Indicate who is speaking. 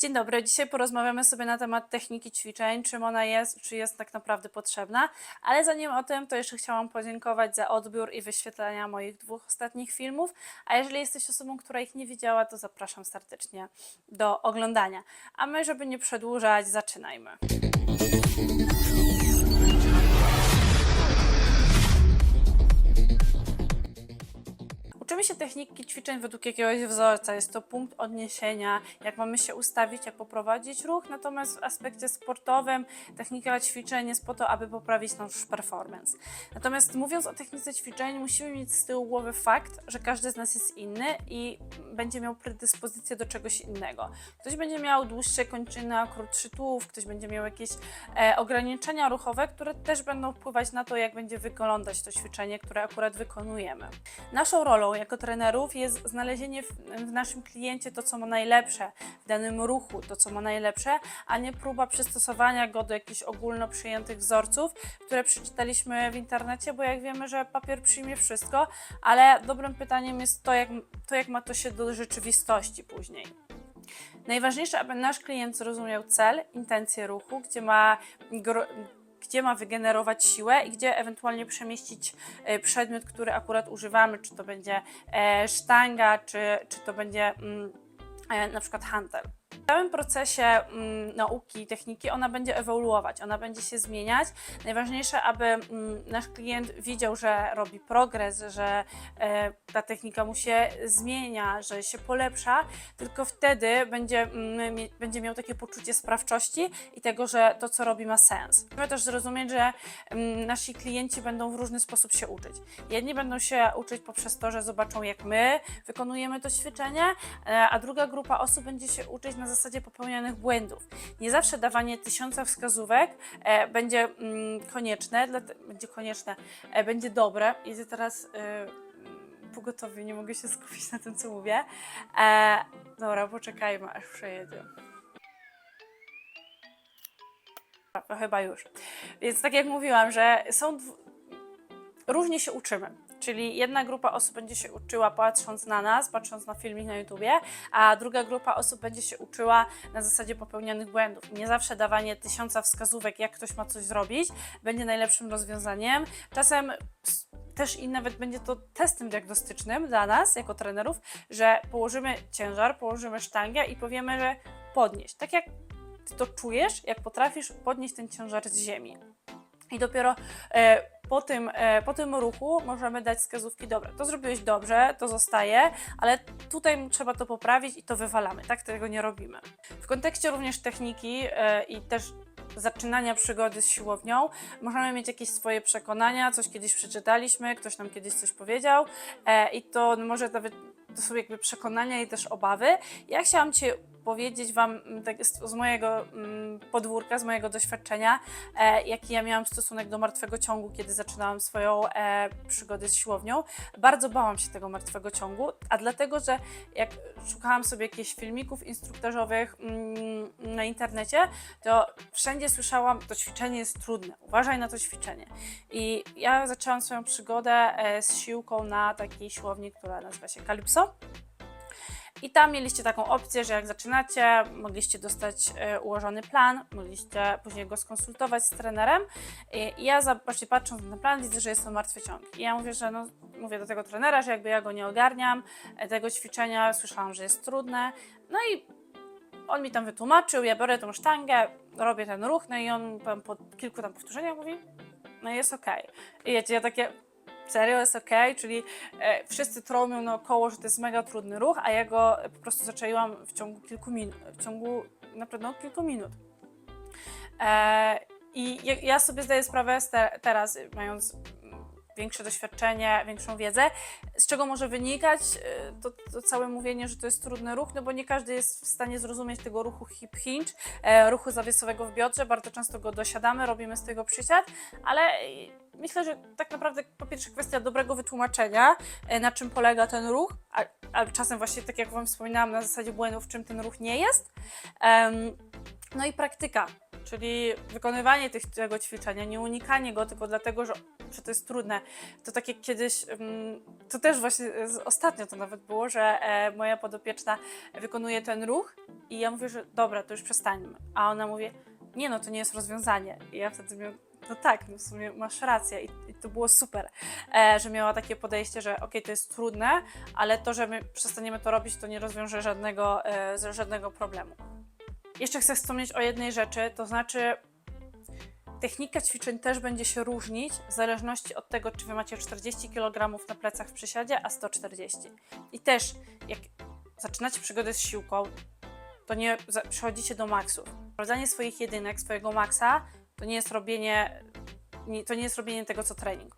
Speaker 1: Dzień dobry, dzisiaj porozmawiamy sobie na temat techniki ćwiczeń, czym ona jest, czy jest tak naprawdę potrzebna. Ale zanim o tym, to jeszcze chciałam podziękować za odbiór i wyświetlenia moich dwóch ostatnich filmów. A jeżeli jesteś osobą, która ich nie widziała, to zapraszam serdecznie do oglądania. A my, żeby nie przedłużać, zaczynajmy. Techniki ćwiczeń według jakiegoś wzorca. Jest to punkt odniesienia, jak mamy się ustawić, jak poprowadzić ruch. Natomiast w aspekcie sportowym technika ćwiczeń jest po to, aby poprawić nasz performance. Natomiast mówiąc o technice ćwiczeń, musimy mieć z tyłu głowy fakt, że każdy z nas jest inny i będzie miał predyspozycję do czegoś innego. Ktoś będzie miał dłuższe kończyny, krótszy tułów, ktoś będzie miał jakieś e, ograniczenia ruchowe, które też będą wpływać na to, jak będzie wyglądać to ćwiczenie, które akurat wykonujemy. Naszą rolą jako trenerów jest znalezienie w, w naszym kliencie to, co ma najlepsze w danym ruchu, to, co ma najlepsze, a nie próba przystosowania go do jakichś ogólno przyjętych wzorców, które przeczytaliśmy w internecie, bo jak wiemy, że papier przyjmie wszystko, ale dobrym pytaniem jest to, jak, to, jak ma to się do rzeczywistości później. Najważniejsze, aby nasz klient zrozumiał cel, intencję ruchu, gdzie ma, gdzie ma wygenerować siłę i gdzie ewentualnie przemieścić e, przedmiot, który akurat używamy, czy to będzie e, sztanga, czy, czy to będzie mm, e, na przykład hantel. W całym procesie mm, nauki, techniki ona będzie ewoluować, ona będzie się zmieniać. Najważniejsze, aby mm, nasz klient widział, że robi progres, że e, ta technika mu się zmienia, że się polepsza, tylko wtedy będzie, mm, mie- będzie miał takie poczucie sprawczości i tego, że to, co robi, ma sens. Musimy też zrozumieć, że mm, nasi klienci będą w różny sposób się uczyć. Jedni będą się uczyć poprzez to, że zobaczą, jak my wykonujemy to ćwiczenie, e, a druga grupa osób będzie się uczyć na zasadzie popełnionych błędów. Nie zawsze dawanie tysiąca wskazówek e, będzie mm, konieczne, dlate- będzie konieczne, będzie dobre. Idę teraz e, pogotowie, nie mogę się skupić na tym, co mówię. E, dobra, poczekajmy, aż przejedzie. To chyba już. Więc tak jak mówiłam, że są różnie się uczymy. Czyli jedna grupa osób będzie się uczyła patrząc na nas, patrząc na filmik na YouTubie, a druga grupa osób będzie się uczyła na zasadzie popełnionych błędów. Nie zawsze dawanie tysiąca wskazówek, jak ktoś ma coś zrobić, będzie najlepszym rozwiązaniem. Czasem też i nawet będzie to testem diagnostycznym dla nas, jako trenerów, że położymy ciężar, położymy sztangę i powiemy, że podnieść. Tak jak ty to czujesz, jak potrafisz podnieść ten ciężar z ziemi. I dopiero e, po, tym, e, po tym ruchu możemy dać wskazówki, dobra, to zrobiłeś dobrze, to zostaje, ale tutaj trzeba to poprawić i to wywalamy. Tak tego nie robimy. W kontekście również techniki e, i też zaczynania przygody z siłownią, możemy mieć jakieś swoje przekonania, coś kiedyś przeczytaliśmy, ktoś nam kiedyś coś powiedział i to może nawet to są jakby przekonania i też obawy. Ja chciałam Ci powiedzieć Wam mm, tak z, mojego mm, podwórka, z mojego doświadczenia, e, jaki ja miałam stosunek do martwego ciągu, kiedy zaczynałam swoją e, przygodę z siłownią. Bardzo bałam się tego martwego ciągu, a dlatego, że jak szukałam sobie jakichś filmików instruktażowych mm, na internecie, to wszędzie słyszałam, to ćwiczenie jest trudne, uważaj na to ćwiczenie. I ja zaczęłam swoją przygodę e, z siłką na takiej siłowni, która nazywa się Calypso. I tam mieliście taką opcję, że jak zaczynacie, mogliście dostać e, ułożony plan, mogliście później go skonsultować z trenerem. I, i ja właśnie patrząc na plan, widzę, że jest to martwy ciąg. I ja mówię, że no, mówię do tego trenera, że jakby ja go nie ogarniam, e, tego ćwiczenia, słyszałam, że jest trudne. No i on mi tam wytłumaczył, ja biorę tą sztangę, robię ten ruch, no i on po kilku tam powtórzeniach mówi, no i jest okej. I wiecie, ja takie, serio jest okej, czyli e, wszyscy trąbią naokoło, że to jest mega trudny ruch, a ja go po prostu zaczęłam w ciągu kilku minut, w ciągu naprawdę kilku minut. E, I ja, ja sobie zdaję sprawę te, teraz, mając większe doświadczenie, większą wiedzę, z czego może wynikać e, to, to całe mówienie, że to jest trudny ruch, no bo nie każdy jest w stanie zrozumieć tego ruchu hip hinge, e, ruchu zawiesowego w biodrze, bardzo często go dosiadamy, robimy z tego przysiad, ale e, myślę, że tak naprawdę po pierwsze kwestia dobrego wytłumaczenia, e, na czym polega ten ruch, a, a czasem właśnie tak jak Wam wspominałam, na zasadzie błędów, czym ten ruch nie jest. Em, no i praktyka, Czyli wykonywanie tych, tego ćwiczenia, nie unikanie go tylko dlatego, że, że to jest trudne. To tak jak kiedyś, mm, to też właśnie ostatnio to nawet było, że e, moja podopieczna wykonuje ten ruch i ja mówię, że dobra, to już przestańmy. A ona mówi, nie no, to nie jest rozwiązanie. I ja wtedy mówię, no tak, no w sumie masz rację i, to było super, e, że miała takie podejście, że okej, to jest trudne, ale to, że my przestaniemy to robić, to nie rozwiąże żadnego, e, żadnego problemu. Jeszcze chcę wspomnieć o jednej rzeczy, to znaczy technika ćwiczeń też będzie się różnić w zależności od tego, czy wy macie 40 kg na plecach w przysiadzie, a 140. I też, jak zaczynacie przygodę z siłką, to nie przechodzicie do maksów. Sprawdzanie swoich jedynek, swojego maksa, to nie jest robienie, nie, to nie jest robienie tego, co trening.